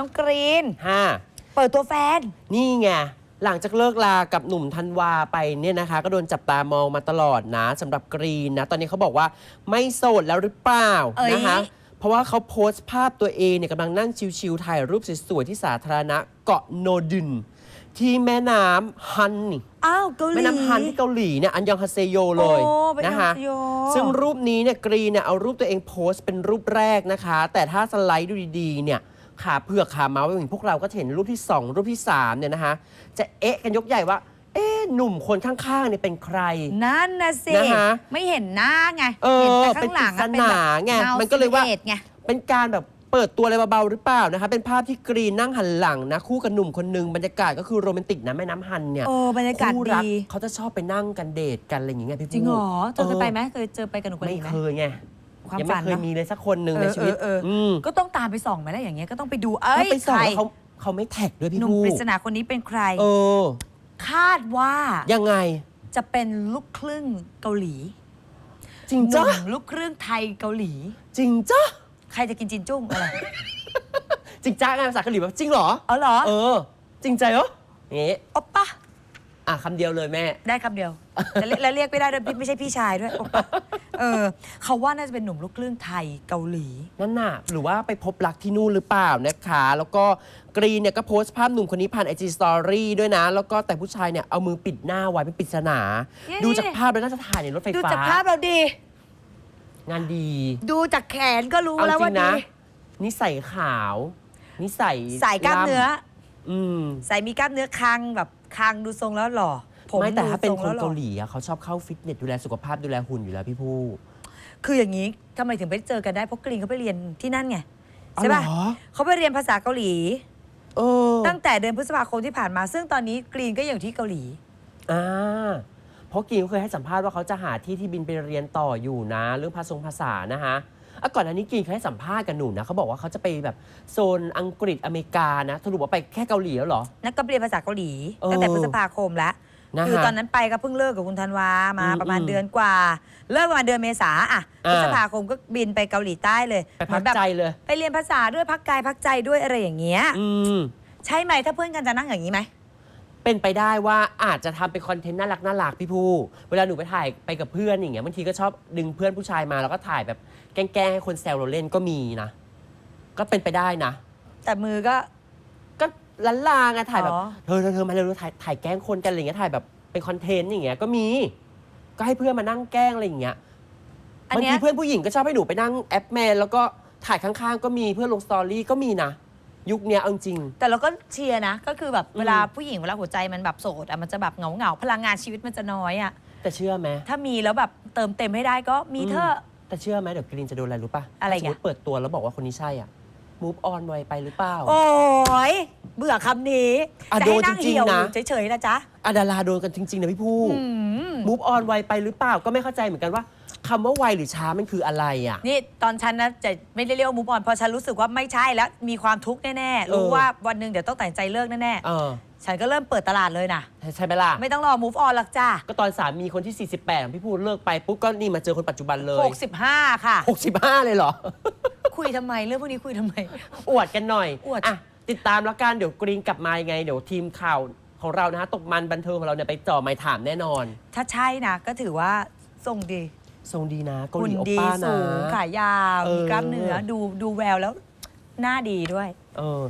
น้องกรีน ห้า เปิดตัวแฟน นี่ไง หลังจากเลิกลากับหนุ่มธันวาไปเนี่ยนะคะ ก็โดนจับตามองมาตลอดนะสำหรับกรีนนะ ตอนนี้เขาบอกว่าไม่โสดแล้วหรือเปล่าเอ้ย นะคะ เพราะว่าเขาโพสต์ภาพตัวเองเนี่ยกำลังนั่งชิวๆถ่ายรูปสวยๆที่สาธารณะเกาะโนดึนที่แม่น้ำฮันนี่ อ้าวเกาหลี แม่น้ำฮันที่เกาหลีเนี่ยอันยองฮาเซโยเลยโอ้เป็นนะคะฮันเซโย ซึ่งรูปนี้เนี่ยกรีนเนี่ยเอารูปตัวเองโพสต์เป็นรูปแรกนะคะ แต่ถ้าสไลด์ดูดีๆเนี่ย ขาเผือกขาเมาส์อย่างพวกเราก็จะเห็นรูปที่ 2 รูปที่ 3 เนี่ยนะคะ จะเอ๊ะกันยกใหญ่ว่า เอ๊ะหนุ่มคนข้างๆเนี่ยเป็นใคร นั่นนะสินะคะไม่เห็นหน้าไงเออเห็นแต่ข้างหลังอะเป็นปริศนาไงแบบมันก็เลยว่า silhouette ไง เป็นการแบบเปิดตัวอะไรเบาๆหรือเปล่านะคะ เป็นภาพที่กรีนนั่งหันหลังนะ คู่กับหนุ่มคนหนึงบรรยากาศก็คือโรแมนติกนะแม่น้ำฮันเนี่ยเออบรรยากาศคู่รัดี เขาจะชอบไปนั่งกันเดทกันอะไรอย่างเงี้ยพี่จริงเหรอเธอเคยไปอไหมเคยเจอไปกับหนูอคนไม่นี้ไหม เคยไง ความยังฝัไม่นเคยนะมีเลยสักคนหนึ่งในชีวิตเออเออเออมก็ต้องตามไปส่องไหมล่ะอย่างเงี้ยก็ต้องไปดูเอ้ถ้ายไปส่องใครแล้วเขาเขาไม่แท็กด้วยพี่หนุ่มผู้ปริศนาคนนี้เป็นใคร เออ คาดว่ายังไง จะเป็นลูกครึ่งเกาหลีจริงหจ้ะนุ่มลูกครึ่งไทยเกาหลี จริงจ้ะใครจะกินจินจุ้งอะไรจริงจ้าไงภาษาเกาหลีแบบจริงเหรอ อ๋อเหรอเออ จริงใจเหรออย่างงี้ โอปปะ อะคำเดียวเลยแม่ ได้คำเดียว แล้วเรียกแล้วเรียกไม่ได้ด้วยไม่ใช่พี่ชายด้วยโอปปะเออเขาว่าน่าจะเป็นหนุ่มลูกครึ่งไทยเกาหลี นั่นน่ะ หรือว่าไปพบรักที่นู่นหรือเปล่านะคะ แล้วก็กรีนเนี่ยก็โพสต์ภาพหนุ่มคนนี้ผ่านไอจีสตอรี่ด้วยนะ แล้วก็แต่ผู้ชายเนี่ยเอามือปิดหน้าไว้เป็นปริศนา นี่ ดูจากภาพแล้วน่าจะถ่ายในรถไฟดูฟ้า จากภาพเราดี งานดีดูจากแขนก็รู้เอาแล้วจริว่างนะดีนิสัยขาว นิสัยใส่กล้ามเนื้อ ล่ำอืมใส่มีกล้ามเนื้อคางแบบ คางดูทรงแล้วหล่อผมไม่แต่ดูถ้าเป็นทรงคนแล้วหล่อ เกาหลีอะเขาชอบเข้าฟิตเนสดูแลสุขภาพดูแลหุ่นอยู่แล้วพี่ผู้คืออย่างนี้ทำไมถึงไปเจอกันได้เพราะกรีนเขาไปเรียนที่นั่นไงอ๋อใช่ป่ะเหรอเขาไปเรียนภาษาเกาหลี เออตั้งแต่เดือนพฤษภาคมที่ผ่านมา ซึ่งตอนนี้กรีนก็อยู่ที่เกาหลี อ่าเพราะกีนเขาเคยให้สัมภาษณ์ว่าเขาจะหาที่ที่บินไปเรียนต่ออยู่นะ เรื่องภาษาภาษานะคะ อะก่อนอันนี้กีนเคยให้สัมภาษณ์กับหนูนะเขาบอกว่าเขาจะไปแบบโซนอังกฤษอเมริกานะสรุปว่าไปแค่เกาหลีแล้วเหรอ นักก็เรียนภาษาเกาหลีเออตั้งแต่พฤษภาคมแล้วนะฮะคือตอนนั้นไปก็เพิ่งเลิกกับคุณธันวามาอืมประมาณอืมเดือนกว่า เลิกประมาณเดือนเมษาอะอ่า พฤษภาคมก็บินไปเกาหลีใต้เลยไปเหมืพัอกนแบบใจเลย ไปเรียนภาษาด้วยพักกายพักใจด้วยอะไรอย่างเงี้ย อืม ใช่ไหมถ้าเพื่อนกันจะนั่งอย่างนี้ไหม เป็นไปได้ว่าอาจจะทำเป็นคอนเทนต์น่ารักน่ารักพี่ผู้เวลาหนูไปถ่ายไปกับเพื่อนอย่างเงี้ยบางทีก็ชอบดึงเพื่อนผู้ชายมาแล้วก็ถ่ายแบบแกล้งๆให้คนแซวเราเล่นก็มีนะ ก็เป็นไปได้นะ แต่มือก็ ก็ลันลาไงถ่ายแบบอ๋อ เธอเธอเธอมาเร็วๆถ่ายถ่ายแกล้งคนกันอะไรเงี้ยถ่ายแบบเป็นคอนเทนต์อย่างเงี้ยก็มี ก็ให้เพื่อนมานั่งแกล้งอะไรอย่างเงี้ยอันบางเนี้ทียเพื่อนผู้หญิงก็ชอบให้หนูไปนั่งแอปแมนแล้วก็ถ่ายข้างๆ ก็มีเพื่อนลงสตอรี่ก็มีนะ ยุคเนี้ยเอาจริง แต่เราก็เชียร์นะ ก็คือแบบอืมเวลาผู้หญิงเวลาหัวใจมันแบบโสดอะมันจะแบบเหงาเหงาๆพลังงานชีวิตมันจะน้อยอะแต่เชื่อไหม ถ้ามีแล้วแบบเติมเต็มให้ได้ก็มีเถอะ แต่เชื่อไหมเดี๋ยวกรีนจะโดนอะไรรู้ป่ะอะไรถ้าสมมอะติเปิดตัวแล้วบอกว่าคนนี้ใช่อะ move on ไวไปหรือเปล่า โอ้ยเบื่อคำนี้ อะจะให้นั่งโดนจริงๆเหี่ยวนะ อยู่เฉยๆนะจ๊ะ อะดาราโดนกันจริง ๆ นะพี่ผู้อืม move on ไวไปหรือเปล่าก็ไม่เข้าใจเหมือนกันว่าคำว่าไวหรือช้ามันคืออะไรอะ นี่ตอนฉันนะจะไม่ได้เรียกว่ามูฟออนเพราะฉันรู้สึกว่าไม่ใช่แล้ว มีความทุกข์แน่ๆ รู้เออ ว่าวันหนึ่งเดี๋ยวต้องตัดสินใจเลิกแน่เออๆ ฉันก็เริ่มเปิดตลาดเลยนะ ใช่ไหมล่ะ ไม่ต้องรอ move on หรอกจ้าก็ตอนสามีคนที่ 48ของพี่พูดเลิกไปปุ๊บก็นี่มาเจอคนปัจจุบันเลย 65 ค่ะ 65 เลยเหรอ คุยทำไม เรื่องพวกนี้คุยทำไม อวดกันหน่อยอวดอะติดตามแล้วกันเดี๋ยวกรีนกลับมายังไง เดี๋ยวทีมข่าว ของเรานะฮะตกมันบันเทิงของเราเนี่ยไปจ่อไม้ถามแน่นอน ถ้าใช่นะก็ถือว่าทรงดีทรงดีนะเกาหหุ่นลีโอดีป้านะ สูงขายาว เออ มีกล้ามเนื้อดูดูแววแล้วหน้าดีด้วย เออ